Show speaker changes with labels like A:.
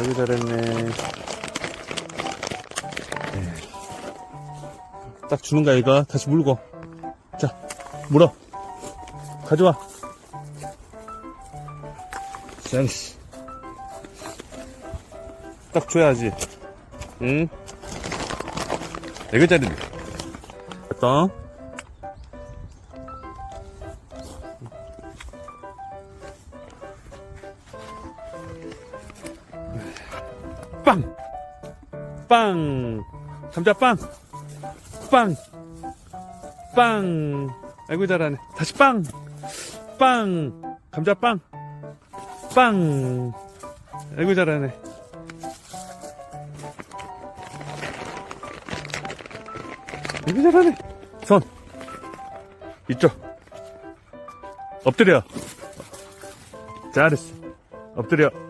A: 아이고 잘했네. 네. 딱 주는 거야 이거. 다시 물고. 자 물어. 가져와. 잘했어 딱 줘야지. 응? 아이고 잘했네 됐다 빵! 빵! 감자 빵! 빵! 빵! 아이고 잘하네. 다시 빵! 빵! 감자 빵! 빵! 아이고 잘하네. 아이고 잘하네. 손! 이쪽! 엎드려! 잘했어. 엎드려.